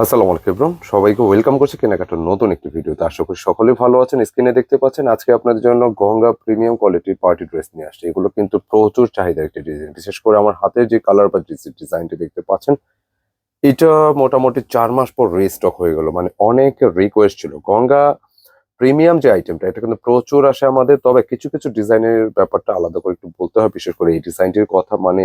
আসসালামু আলাইকুম সবাইকে ওয়েলকাম করছি কেনাকাটার নতুন একটি ভিডিওতে। আশা করি সকলেই ভালো আছেন, স্ক্রিনে দেখতে পাচ্ছেন আজকে আপনাদের জন্য গঙ্গা প্রিমিয়াম কোয়ালিটির পার্টি ড্রেস নিয়ে আসছে। এগুলো কিন্তু প্রচুর চাহিদার একটি ডিজাইন। বিশেষ করে আমার হাতের যে কালার বা ডিজাইনটি দেখতে পাচ্ছেন, এটা মোটামুটি চার মাস পর রিস্টক হয়ে গেল। মানে অনেক রিকোয়েস্ট ছিল। গঙ্গা প্রিমিয়াম যে আইটেমটা এটা কিন্তু প্রচুর আসে আমাদের, তবে কিছু কিছু ডিজাইনের ব্যাপারটা আলাদা করে একটু বলতে হয়। বিশেষ করে এই ডিজাইনটির কথা মানে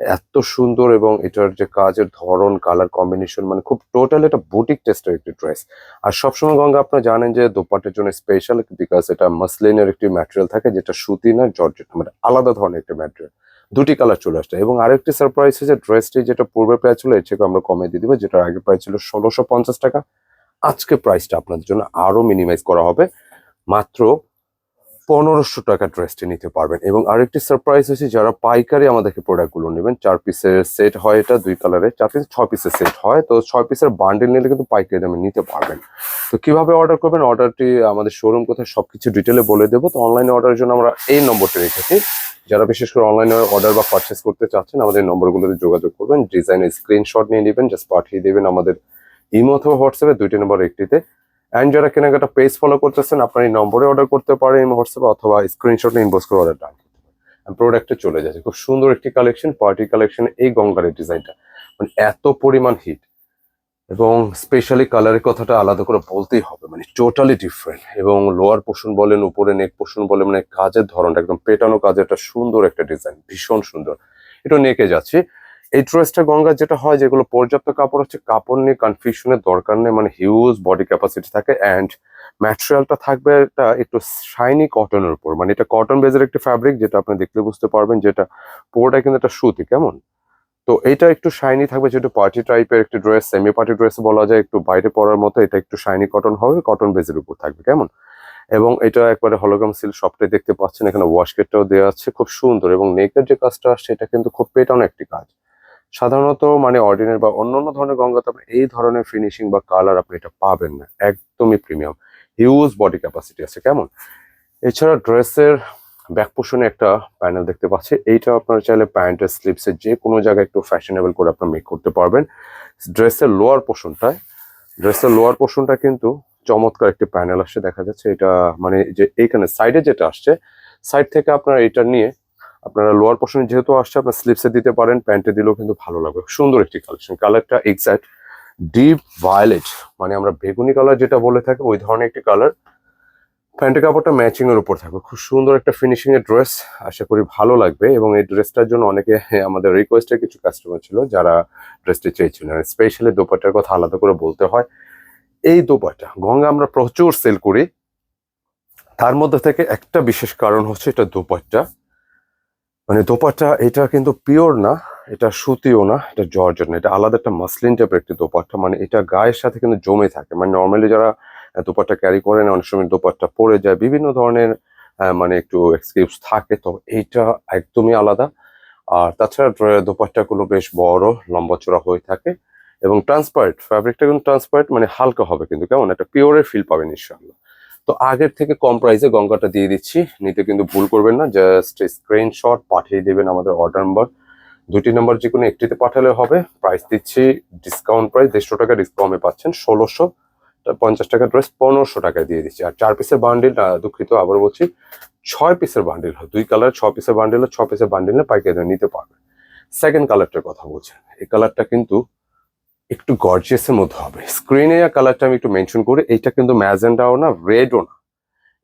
এত সুন্দর এবং এটার যে কাজের ধরন কালার কম্বিনেশন মানে খুব টোটাল এটা বুটিক টেস্টের একটি ড্রেস আর সবসময় গঙ্গা, আপনারা জানেন যে দোপাটের জন্য স্পেশাল বিকজ এটা মাসলিনের একটি ম্যাটেরিয়াল থাকে যেটা সুতি না জর্জেট মানে আলাদা ধরনের একটি ম্যাটেরিয়াল দুটি কালার চলে আসছে এবং আরেকটি সারপ্রাইজ যে ড্রেসটি যেটা পূর্বে প্রাইস ছিল, এর থেকে আমরা কমে দিয়ে দিবো যেটা আগে প্রাইস ছিল ষোলোশো পঞ্চাশ টাকা। আজকে প্রাইসটা আপনাদের জন্য আরও মিনিমাইজ করা হবে। মাত্র পনেরোশো টাকা ড্রেসটি নিতে পারবেন। এবং আরেকটি সারপ্রাইজ হচ্ছে যারা পাইকারি আমাদেরকে প্রোডাক্টগুলো নেবেন, চার পিসের সেট হয় এটা, দুই কালারের চার পিস ছয় পিসের সেট হয়। তো ছয় পিসের বান্ডেল নিলে কিন্তু পাইকারি দামে নিতে পারবেন। তো কীভাবে অর্ডার করবেন? অর্ডারটি আমাদের শোরুম কোথায় সবকিছু ডিটেলে বলে দেবো। তো অনলাইনে অর্ডারের জন্য আমরা এই নম্বরটি রেখেছি। যারা বিশেষ করে অনলাইনে অর্ডার বা পারচেস করতে চাচ্ছেন, আমাদের নম্বরগুলোতে যোগাযোগ করবেন। ডিজাইনের স্ক্রিনশট নিয়ে নেবেন জাস্ট পাঠিয়ে দেবেন আমাদের ইমো অথবা হোয়াটসঅ্যাপে দুইটি নম্বর একটিতে। অ্যান্ড যারা কেনাকাটা পেজ ফলো করতেছেন, আপনার এই নম্বরে অর্ডার করতে পারেন হোয়াটসঅ্যাপে অথবা স্ক্রিনশট ইনবক্স করে অর্ডার ডান প্রোডাক্টে চলে যাচ্ছে। খুব সুন্দর একটি কালেকশন পার্টি কালেকশন এই গঙ্গারের ডিজাইনটা মানে এত পরিমাণ হিট এবং স্পেশালি কালারের কথাটা আলাদা করে বলতেই হবে। মানে টোটালি ডিফারেন্ট এবং লোয়ার পোর্শন বলেন, উপরে নেক পোর্শন বলেন মানে কাজের ধরনটা, একদম পেটানো কাজের একটা সুন্দর একটা ডিজাইন ভীষণ সুন্দর। এটা নেকে যাচ্ছে। এই ড্রেসটা গঙ্গা যেটা হয়, যেগুলো পর্যাপ্ত কাপড় হচ্ছে, কাপড় নিয়ে কনফিউশনের দরকার নেই। মানে হিউজ বডি ক্যাপাসিটি থাকে অ্যান্ড ম্যাটেরিয়ালটা থাকবে এটা একটু শাইনি কটনের উপর। মানে এটা কটন বেজের একটি ফ্যাব্রিক যেটা আপনি দেখলে বুঝতে পারবেন যেটা পুরোটা কিন্তু একটা সুতি, কেমন? তো এটা একটু শাইনি থাকবে যেটা পার্টি টাইপের একটি ড্রেস সেমি পার্টি ড্রেস বলা যায়, একটু বাইরে পরার মতো এটা একটু শাইনি কটন হবে কটন বেজের উপর থাকবে, কেমন? এবং এটা একবারে হলোগ্রাম সিল সবটাই দেখতে পাচ্ছেন, এখানে ওয়াশকেটটাও দেওয়া আছে, খুব সুন্দর এবং নেকের যে কাজটা আসছে, এটা কিন্তু খুব পেটানো একটি কাজ। সাধারণত মানে অর্ডিনারি বা অন্যান্য ধরনের গঙ্গাতে আপনি এই ধরনের ফিনিশিং বা কালার আপনি এটা পাবেন না। একদমই প্রিমিয়াম হিউজ বডি ক্যাপাসিটি আছে, কেমন? এছাড়া ড্রেসের ব্যাক পোর্শনে একটা প্যানেল দেখতে পাচ্ছি। এইটা আপনারা চাইলে প্যান্টের স্লিপসের যে কোনো জায়গায় একটু ফ্যাশনেবল করে আপনার মেক করতে পারবেন। ড্রেসের লোয়ার পোর্শনটায় ড্রেসের লোয়ার পোর্শনটা কিন্তু চমৎকার একটি প্যানেল আসছে, দেখা যাচ্ছে। এটা মানে যে এইখানে সাইডে যেটা আসছে সাইড থেকে আপনার এটা নিয়ে আপনারা লোয়ার পোর্শনে যেহেতু আসছে, আপনার স্লিপসে দিতে পারেন প্যান্টে দিলেও কিন্তু ভালো লাগবে। সুন্দর একটি কালেকশন কালারটা এক্সাক্ট ডিপ ভায়োলেট মানে আমরা বেগুনি কালার যেটা বলে থাকি, ওই ধরনের একটি কালার প্যান্টের কাপড়টা ম্যাচিং এর উপর থাকবে। খুব সুন্দর একটা ফিনিশিং এর ড্রেস আশা করি ভালো লাগবে। এবং এই ড্রেসটার জন্য অনেকে আমাদের রিকোয়েস্টের কিছু কাস্টমার ছিল, যারা ড্রেসটি চেয়েছিলেন। স্পেশালি দোপাটার কথা আলাদা করে বলতে হয়, এই দোপাটা গঙ্গা আমরা প্রচুর সেল করি। তার মধ্যে থেকে একটা বিশেষ কারণ হচ্ছে এটা দোপাট্টা। মানে দোপাট্টা এটা কিন্তু পিওর না, এটা সুতিও না, এটা জর্জেট না, এটা আলাদা একটা মাসলিন টাইপের একটি দোপাট্টা মানে এটা গায়ের সাথে কিন্তু জমে থাকে। মানে নর্মালি যারা দোপাট্টা ক্যারি করে না, অনেক সময় দোপাট্টা পরে যায়, বিভিন্ন ধরনের মানে একটু এক্সকিউজ থাকে, তো এইটা একদমই আলাদা। আর তাছাড়া দোপাট্টাগুলো বেশ বড়, লম্বা চড়া হয়ে থাকে এবং ট্রান্সপারেন্ট ফ্যাব্রিকটা কিন্তু ট্রান্সপারেন্ট মানে হালকা হবে কিন্তু, কেমন? একটা পিওরের ফিল পাবেন ইনশাল্লাহ তো আগের থেকে কম প্রাইসে গঙ্গাটা দিয়ে দিচ্ছি। নিতে কিন্তু ভুল করবেন না জাস্ট স্ক্রিনশট পাঠিয়ে দেবেন আমাদের অর্ডার নাম্বার দুটি নাম্বার যে কোনো একটিতে পাঠালে হবে। প্রাইস দিচ্ছি ডিসকাউন্ট প্রাইস দেড়শো টাকা ডিসকাউন্টে পাচ্ছেন, ষোলোশো পঞ্চাশ টাকা ড্রেস পনেরোশো টাকায় দিয়ে দিচ্ছি। আর চার পিসের বান্ডিল দুঃখিত আবার বলছি, ছয় পিসের বান্ডিল হয়। দুই কালার ছ পিসের বান্ডিল ছ পিসের বান্ডিল পাইকারি নিতে পারবেন। সেকেন্ড কালারটার কথা বলছেন এই কালারটা কিন্তু একটু গর্জিয়াসের মধ্যে হবে। স্ক্রিনে কালারটা আমি একটু মেনশন করি, এইটা কিন্তু ম্যাজেন্ডাও না রেডও না।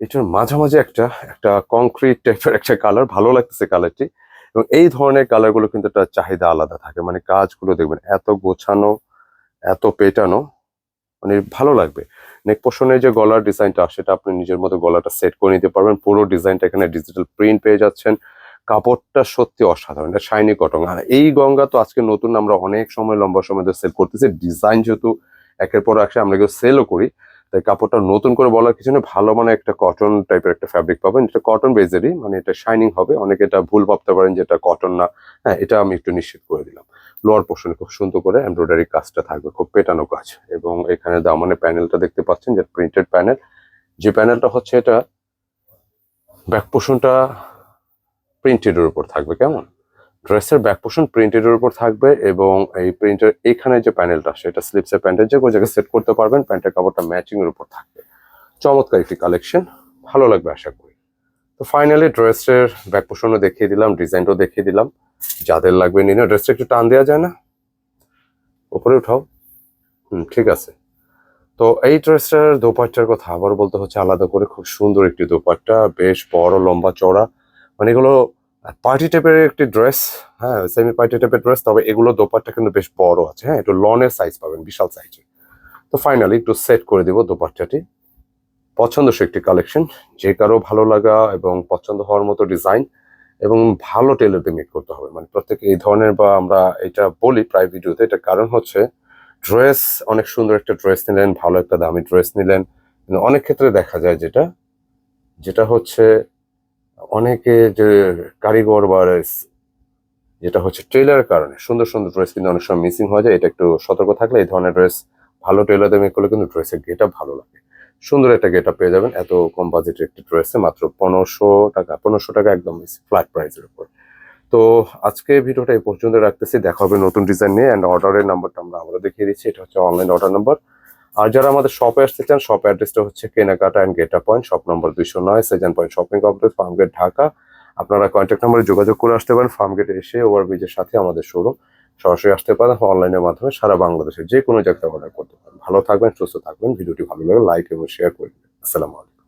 এটার মাঝামাঝি একটা একটা কংক্রিট টাইপের একটা কালার ভালো লাগতেছে কালারটি এবং এই ধরনের কালারগুলো কিন্তু একটা চাহিদা আলাদা থাকে। মানে কাজগুলো দেখবেন, এত গোছানো, এত পেটানো মানে ভালো লাগবে। নেক পোর্শনের যে গলার ডিজাইনটা সেটা আপনি নিজের মতো গলাটা সেট করে নিতে পারবেন। পুরো ডিজাইনটা এখানে ডিজিটাল প্রিন্ট পেয়ে যাচ্ছেন। কাপড়টা সত্যি অসাধারণ, এটা শাইনি কটন আর এই গঙ্গা তো আজকে নতুন, আমরা অনেক সময়, লম্বা সময় ধরে সেল করতেছি। ডিজাইন যেহেতু একের পর এক, আমরা কেউ সেলও করি। তাই কাপড়টা নতুন করে বলার কিছু না ভালো মানে একটা কটন টাইপের একটা ফ্যাব্রিক পাবেন এটা কটন বেজেরই মানে এটা শাইনিং হবে। অনেকে এটা ভুল ভাবতে পারেন যে এটা কটন না। হ্যাঁ এটা আমি একটু নিশ্চিত করে দিলাম। লোয়ার পোর্শনে খুব সুন্দর করে এমব্রয়ডারি কাজটা থাকবে, খুব পেটানো কাজ। এবং এখানে দামানে প্যানেলটা দেখতে পাচ্ছেন, যে প্রিন্টেড প্যানেল যে প্যানেলটা হচ্ছে এটা ব্যাক পোর্শনটা প্রিন্টেডের উপর থাকবে, কেমন? ড্রেসের ব্যাক পোর্শন প্রিন্টেডের উপর থাকবে এবং এই প্রিন্টের এখানে যে প্যানেলটা সেটা স্লিপসের প্যান্টের যে কোনো জায়গায় সেট করতে পারবেন, প্যান্টের কাপড়টা ম্যাচিং এর উপর থাকবে। চমৎকার একটি কালেকশন ভালো লাগবে আশা করি। তো ফাইনালি ড্রেসের ব্যাক পোর্শনও দেখিয়ে দিলাম ডিজাইনটাও দেখিয়ে দিলাম। যাদের লাগবে নিয়ে ড্রেসটা একটু টান দেওয়া যায় না? উপরে উঠাও। হুম, ঠিক আছে। তো এই ড্রেসটার দোপাট্টার কথা আবার বলতে হচ্ছে, আলাদা করে খুব সুন্দর একটি দোপাট্টা, বেশ বড় লম্বা চড়া মানে এগুলো পার্টি টাইপের একটি ড্রেস হ্যাঁ সেমি পার্টি টাইপের ড্রেস তবে এগুলো দোপাট্টা কিন্তু বেশ বড় আছে হ্যাঁ একটু লনের সাইজ পাবেন, বিশাল সাইজের তো ফাইনালি একটু সেট করে দিব দোপাট্টাটি। পছন্দসই একটি কালেকশন যে কারও ভালো লাগা এবং পছন্দ হওয়ার মতো ডিজাইন এবং ভালো টেলারতে মেক করতে হবে। মানে প্রত্যেক এই ধরনের বা আমরা এটা বলি প্রায় ভিডিওতে এটা কারণ হচ্ছে ড্রেস অনেক সুন্দর একটা ড্রেস নিলেন, ভালো একটা দামি ড্রেস নিলেন। অনেক ক্ষেত্রে দেখা যায় যেটা যেটা হচ্ছে অনেকে যে কারিগর বা যেটা হচ্ছে টেলারের কারণে, সুন্দর সুন্দর ড্রেস কিন্তু অনেক সময় মিসিং হয়ে যায়, এটা একটু সতর্ক থাকলে এই ধরনের ড্রেস ভালো টেলার মেক করলে কিন্তু ড্রেসের গেট ভালো লাগে। সুন্দর একটা গেট পেয়ে যাবেন, এত কম বাজেটের একটি ড্রেসে মাত্র পনেরোশো টাকা পনেরোশো টাকা একদম ফ্ল্যাট প্রাইসের উপর। তো আজকে ভিডিওটা এই পর্যন্ত রাখতেছি, দেখা হবে নতুন ডিজাইন নিয়ে অ্যান্ড অর্ডারের নাম্বারটা আমরা আমরা দেখিয়ে দিচ্ছি, এটা হচ্ছে অনলাইন অর্ডার নাম্বার আর যারা আমাদের শপে আসতে চান শপ অ্যাড্রেসটা হচ্ছে কেনাকাটা অ্যান্ড গেটা পয়েন্ট শপ নম্বর দুইশো নয় Shezan Point Shopping Complex Farm Gate Dhaka. আপনারা কন্ট্যাক্ট নাম্বারে যোগাযোগ করে আসতে পারেন ফার্ম ফার্মগেটে এসে ওভার ওভারব্রিজের সাথে আমাদের শোরুম সরাসরি আসতে পারেন অনলাইনের মাধ্যমে সারা বাংলাদেশের যে কোনো জায়গায় অর্ডার করতে পারেন। ভালো থাকবেন, সুস্থ থাকবেন, ভিডিওটি ভালো লাগে লাইক এবং শেয়ার করে দিন আসসালামু আলাইকুম।